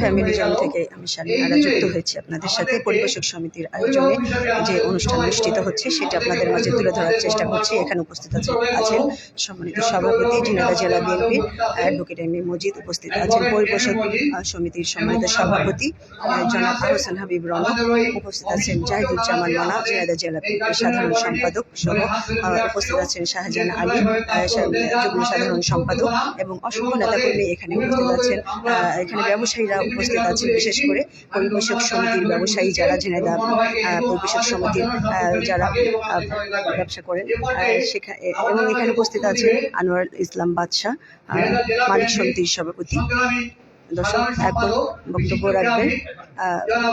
Family থেকে আমি যুক্ত হয়েছি আপনাদের সাথে। পরিবেশক সমিতির আয়োজনে যে অনুষ্ঠান অনুষ্ঠিত হচ্ছে, সেটা আপনাদের মাঝে তুলে ধরার চেষ্টা এখানে উপস্থিত আছে আছেন সভাপতি জেলা মজিদ। উপস্থিত আছেন পরিবেশক সমিতির সম্মানিত সভাপতি জনাব আহসান হাবিব রনক উপস্থিত আছেন জাহিদুজ্জামান মানা ঝিনাইদহ জেলা সাধারণ সম্পাদক সহ উপস্থিত আছেন শাহজাহান আলী সাধারণ সম্পাদক এবং অসংখ্য নেতাকর্মী এখানে উপস্থিত আছেন এখানে ব্যবসায়ীরা উপস্থিত আছেন বিশেষ করে পরিবেশক সমিতির ব্যবসায়ী যারা ঝিনাইদহ আহ, পরিবেশক সমিতির যারা ব্যবসা করেন সেখানে এবং এখানে উপস্থিত আছেন আনোয়ার ইসলাম বাদশাহ মালিক সমিতির সভাপতি। দর্শক এখন বক্তব্য রাখবেন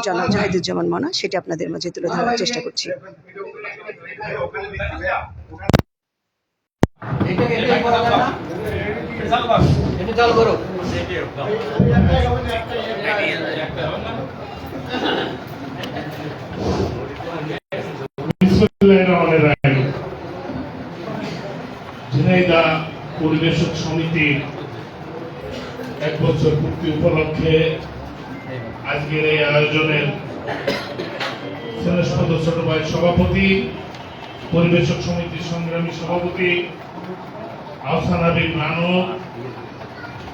জনাব জাহিদুজ্জামান মনা সেটা আপনাদের মাঝে তুলে ধরার চেষ্টা করছি। এটা চালু করো বিসমিল্লাহিররহমানিররহিম। পরিবেশক সমিতির এক বছর পূর্তি উপলক্ষে আজকের এই আয়োজনের ছেলেস্পদ ছোট ভাই সভাপতি, পরিবেশক সমিতির সংগ্রামী সভাপতি আহসান হাবিব নানু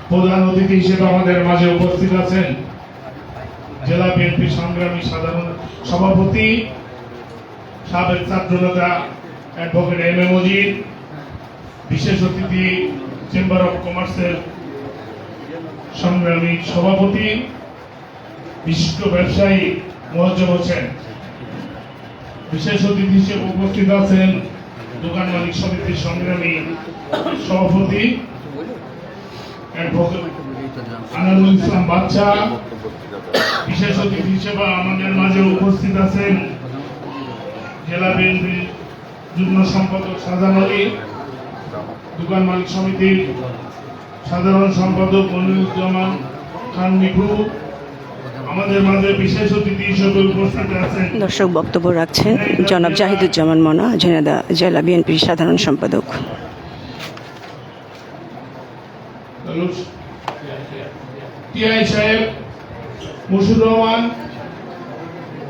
প্রধান অতিথি হিসেবে আমাদের মাঝে উপস্থিত আছেন জেলা বিএনপি সংগ্রামী সাধারণ সভাপতি সাবেক ছাত্রনেতা অ্যাডভোকেট এম এ মজিদ, বিশেষ অতিথি চেম্বার অফ কমার্সের সংগ্রামী সভাপতি, বিশিষ্ট ব্যবসায়ী মোয়াজ্জম হোসেন। বিশেষ অতিথি হিসেবে উপস্থিত আছেন দোকান মালিক সমিতির সংগ্রামী সভাপতি আনারুল ইসলাম বাচ্চা। বিশেষ অতিথি হিসেবে আমাদের মাঝে উপস্থিত আছেন জেলা বিএনপির যুগ্ম সম্পাদক সাজান আলী, দোকান মালিক সমিতির সাধারণ সম্পাদক মনিরুজ্জামান খান মিঠু দর্শক বক্তব্য রাখছেন জনাব জাহিদুজ্জামান মনা ঝিনাইদহ জেলা বিএনপির সাধারণ সম্পাদক। টিআই সাহেব মুর্শিদ রহমান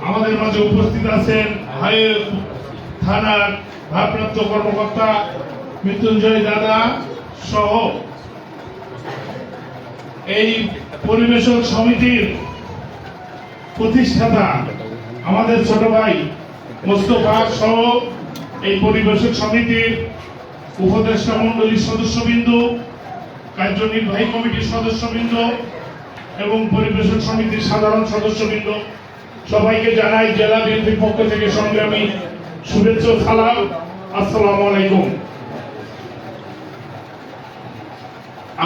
আমাদের মাঝে উপস্থিত আছেন হাই থানার ভারপ্রাপ্ত কর্মকর্তা মৃত্যুঞ্জয় দাদা সহ এই পরিবেশক সমিতির প্রতিষ্ঠাতা আমাদের ছোট ভাই মোস্তফা সহ এই পরিবেশক সমিতির উপদেষ্টা মন্ডলীর সদস্যবৃন্দ, কার্যনির্বাহী কমিটির সদস্যবৃন্দ এবং পরিবেশক সমিতির সাধারণ সদস্যবৃন্দ। সবাইকে জানাই জেলা বিএনপির পক্ষ থেকে সংগ্রামী শুভেচ্ছা সালাম। আসসালামু আলাইকুম।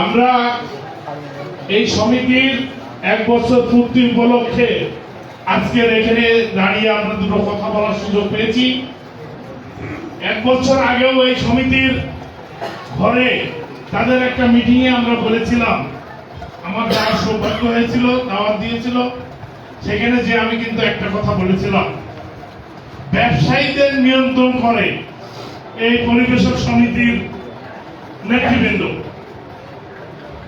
আমরা এই সমিতির এক বছর পূর্তি উপলক্ষে আজকের এখানে দাঁড়িয়ে আমরা দুটো কথা বলার সুযোগ পেয়েছি। এক বছর আগেও এই সমিতির ঘরে তাদের একটা মিটিং এ আমরা বলেছিলাম। আমার যাওয়ার সৌভাগ্য হয়েছিল, দাওয়াত দিয়েছিল। সেখানে যে আমি কিন্তু একটা কথা বলেছিলাম। ব্যবসায়ীদের নিয়ন্ত্রণ করে এই পরিবেশক সমিতির নেতৃবৃন্দ।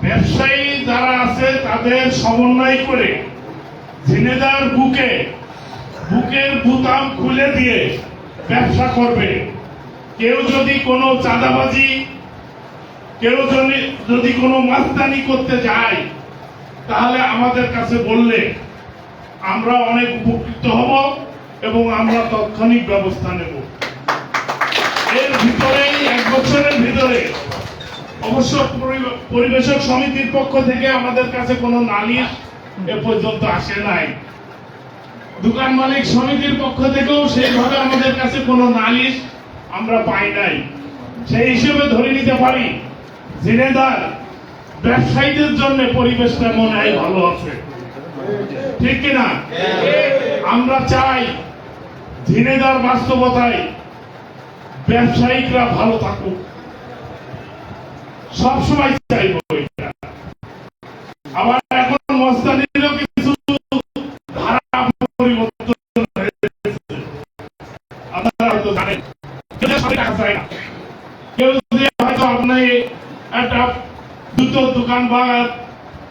ব্যবসায়ী যারা আছে, তাদের সমন্বয় করে ঝিনেদার বুকে, বুকের বুতাম খুলে দিয়ে ব্যবসা করবে। কেউ যদি কোনো চাঁদাবাজি, কেউ যদি যদি কোনো মাস্তানি করতে যায়, তাহলে আমাদের কাছে বললে, আমরা অনেক উপকৃত হব এবং আমরা তাৎক্ষণিক ব্যবস্থা নেব। এর ভিতরেই, এক বছরের ভিতরে, অবশ্য পরি- পরিবেশক সমিতির পক্ষ থেকে আমাদের কাছে কোনো নালিশ এ পর্যন্ত আসে নাই। দোকান মালিক সমিতির পক্ষ থেকেও সেইভাবে আমাদের কাছে কোনো নালিশ আমরা পাই নাই। সেই হিসেবে ধরে নিতে পারি, জিনেদার ব্যবসায়ীদের জন্য পরিবেশটা মনে হয় ভালো আছে। ঠিক কিনা আমরা চাই ঝিনেদার বাস্তবতায় ব্যবসায়িকরা ভালো থাকুক। সবসময় চাইব আবার দোকান বা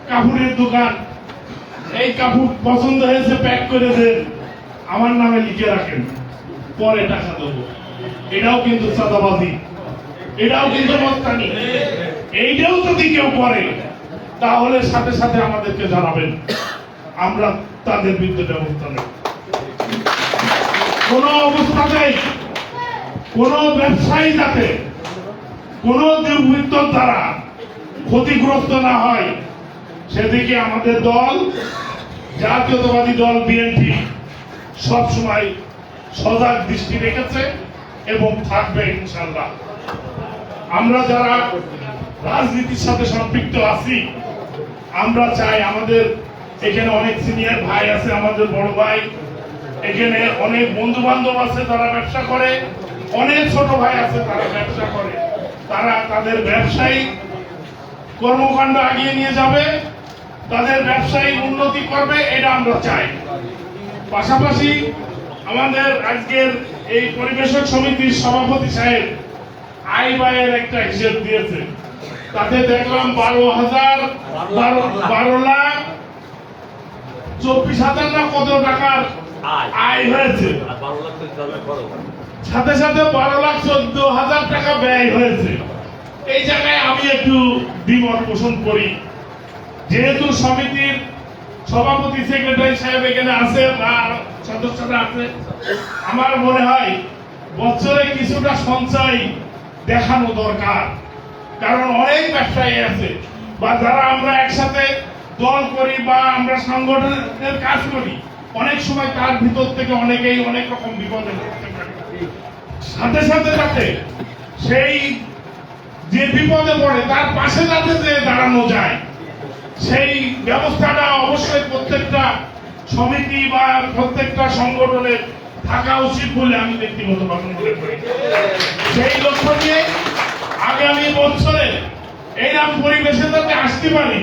কাপড়ের দোকান। এই কাপড় পছন্দ হয়েছে প্যাক করে দেন আমার নামে লিখে রাখেন, পরে টাকা দেবো। এটাও কিন্তু চাঁদাবাজি। এটাও কিন্তু মস্তানি এইটাও যদি কেউ করে, তাহলে সাথে সাথে আমাদেরকে জানাবেন। আমরা তাদের বিরুদ্ধে ব্যবস্থা নেব। কোন অবস্থাতেই কোন ব্যবসায়ী যাতে কোন দুর্বৃত্তর দ্বারা ক্ষতিগ্রস্ত না হয়। সেদিকে আমাদের দল, জাতীয়তাবাদী দল বিএনপি সবসময় সজাগ দৃষ্টি রেখেছে এবং থাকবে ইনশাল্লাহ আমরা যারা রাজনীতির সাথে সম্পৃক্ত আছি, আমরা চাই আমাদের এখানে অনেক সিনিয়র ভাই আছে, আমাদের বড় ভাই। এখানে অনেক বন্ধু বান্ধব আছে, তারা ব্যবসা করে। অনেক ছোট ভাই আছে, তারা ব্যবসা করে। তারা তাদের ব্যবসায়ী কর্মকাণ্ড আগিয়ে নিয়ে যাবে তাদের ব্যবসায়ী উন্নতি করবে এটা আমরা চাই। পাশাপাশি আমাদের আজকের এই পরিবেশক সমিতির সভাপতি সাহেব আয় ব্যয়ের একটা হিসেব দিয়েছে। তাতে দেখলাম বারো হাজার বারো লাখ চব্বিশ হাজার না কত টাকার আয়। হয়েছে। সাথে সাথে বারো লাখ চোদ্দ হাজার টাকা ব্যয় হয়েছে। এই জায়গায় আমি একটু দ্বিমত পোষণ করি। যেহেতু সমিতির সভাপতি, সেক্রেটারি সাহেব এখানে আছে বা সদস্যরা আছে, আমার মনে হয় বছরে কিছুটা সঞ্চয় দেখানো দরকার। কারণ অনেক ব্যবসায়ী আছে, বা যারা আমরা একসাথে দল করি বা আমরা সংগঠনের কাজ করি, অনেক সময় তার ভিতর থেকে অনেকেই অনেক রকম বিপদে সাথে সাথে সাথে সেই যে বিপদে পড়ে তার পাশে যাতে যে দাঁড়ানো যায় সেই ব্যবস্থাটা অবশ্যই প্রত্যেকটা সমিতি বা প্রত্যেকটা সংগঠনের থাকা উচিত বলে আমি ব্যক্তিগতভাবে মনে করি। সেই লক্ষ্য নিয়ে আগামী বছরে এইরকম পরিবেশে যাতে আসতে পারি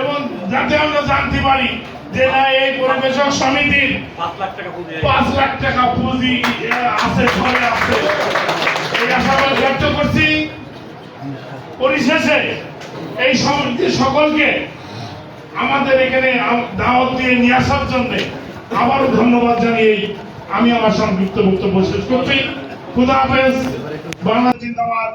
এবং যাতে আমরা জানতে পারি যে না এই পরিবেশক সমিতির পাঁচ লাখ টাকা পুঁজি আছে। ঘরে আছে। এই আশাবাদ ব্যক্ত করছি। পরিশেষে এই সমিতি সকলকে আমাদের এখানে দাওয়াত দিয়ে নিয়ে আসার জন্য আবারও ধন্যবাদ জানিয়ে আমি আমার সংক্ষিপ্ত বক্তব্য শেষ করছি। খুদা হাফেজ। বাংলা জিন্দাবাদ।